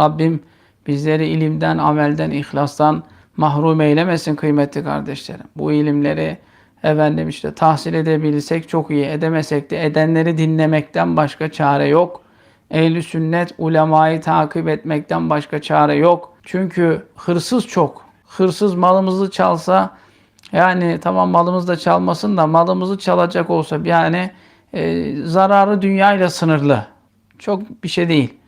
Rabbim bizleri ilimden, amelden, ihlastan mahrum eylemesin kıymetli kardeşlerim. Bu ilimleri efendim işte tahsil edebilsek çok iyi, edemesek de edenleri dinlemekten başka çare yok. Ehli sünnet ulemayı takip etmekten başka çare yok. Çünkü hırsız çok. Hırsız malımızı çalsa yani tamam malımızı da çalmasın da malımızı çalacak olsa yani e, zararı dünyayla sınırlı. Çok bir şey değil.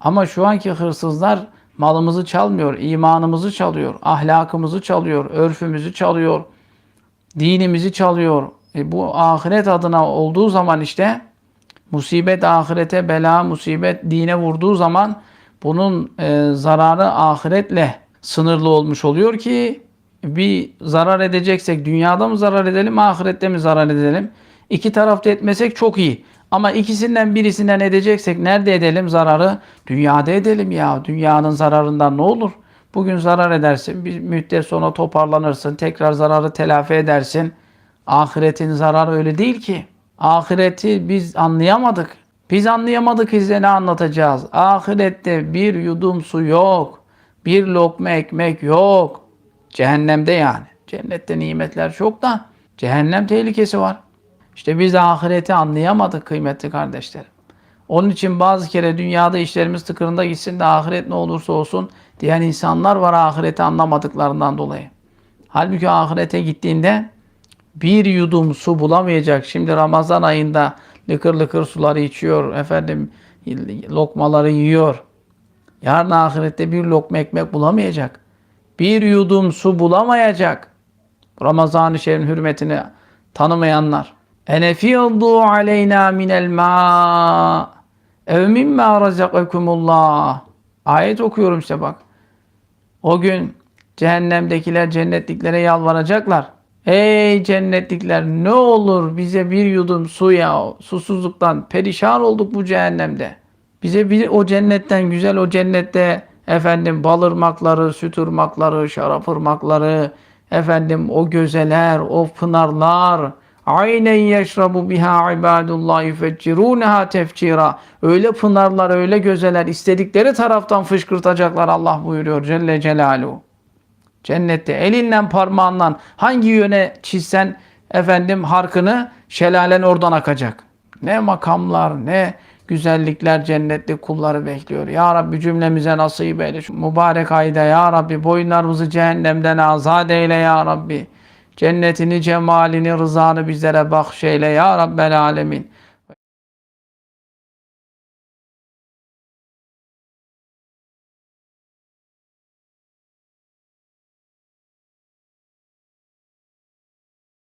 Ama şu anki hırsızlar malımızı çalmıyor, imanımızı çalıyor, ahlakımızı çalıyor, örfümüzü çalıyor, dinimizi çalıyor. E bu ahiret adına olduğu zaman işte musibet ahirete, bela, musibet dine vurduğu zaman bunun e, zararı ahiretle sınırlı olmuş oluyor ki bir zarar edeceksek dünyada mı zarar edelim, ahirette mi zarar edelim? İki tarafta etmesek çok iyi. Ama ikisinden birisinden edeceksek nerede edelim zararı? Dünyada edelim ya. Dünyanın zararından ne olur? Bugün zarar edersin, bir müddet sonra toparlanırsın, tekrar zararı telafi edersin. Ahiretin zararı öyle değil ki. Ahireti biz anlayamadık. Biz anlayamadık ise ne anlatacağız? Ahirette bir yudum su yok. Bir lokma ekmek yok. Cehennemde yani. Cennette nimetler çok da cehennem tehlikesi var. İşte biz ahireti anlayamadık kıymetli kardeşlerim. Onun için bazı kere dünyada işlerimiz tıkırında gitsin de ahiret ne olursa olsun diyen insanlar var ahireti anlamadıklarından dolayı. Halbuki ahirete gittiğinde bir yudum su bulamayacak. Şimdi Ramazan ayında lıkır lıkır suları içiyor. Efendim lokmaları yiyor. Yarın ahirette bir lokma ekmek bulamayacak. Bir yudum su bulamayacak. Ramazan-ı Şerif'in hürmetini tanımayanlar. Enefiyaddu aleyna minel ma ev mimma razakakumullah. Ayet okuyorum işte bak. O gün cehennemdekiler cennetliklere yalvaracaklar. Ey cennetlikler ne olur bize bir yudum su ya. Susuzluktan perişan olduk bu cehennemde. Bize bir o cennetten güzel o cennette efendim balırmakları, süt ırmakları, şarap ırmakları, efendim o gözeler, o pınarlar, aynen yeşrabu biha ibadullah yufecciruneha tefcira. Öyle pınarlar, öyle gözeler istedikleri taraftan fışkırtacaklar Allah buyuruyor Celle Celaluhu. Cennette elinden parmağından hangi yöne çizsen efendim harkını şelalen oradan akacak. Ne makamlar ne güzellikler cennetli kulları bekliyor. Ya Rabbi cümlemize nasip eyle. Şu mübarek ayda Ya Rabbi boyunlarımızı cehennemden azat eyle Ya Rabbi. Cennetini, cemalini, rızanı bizlere bahşeyle Ya Rabbel Alemin.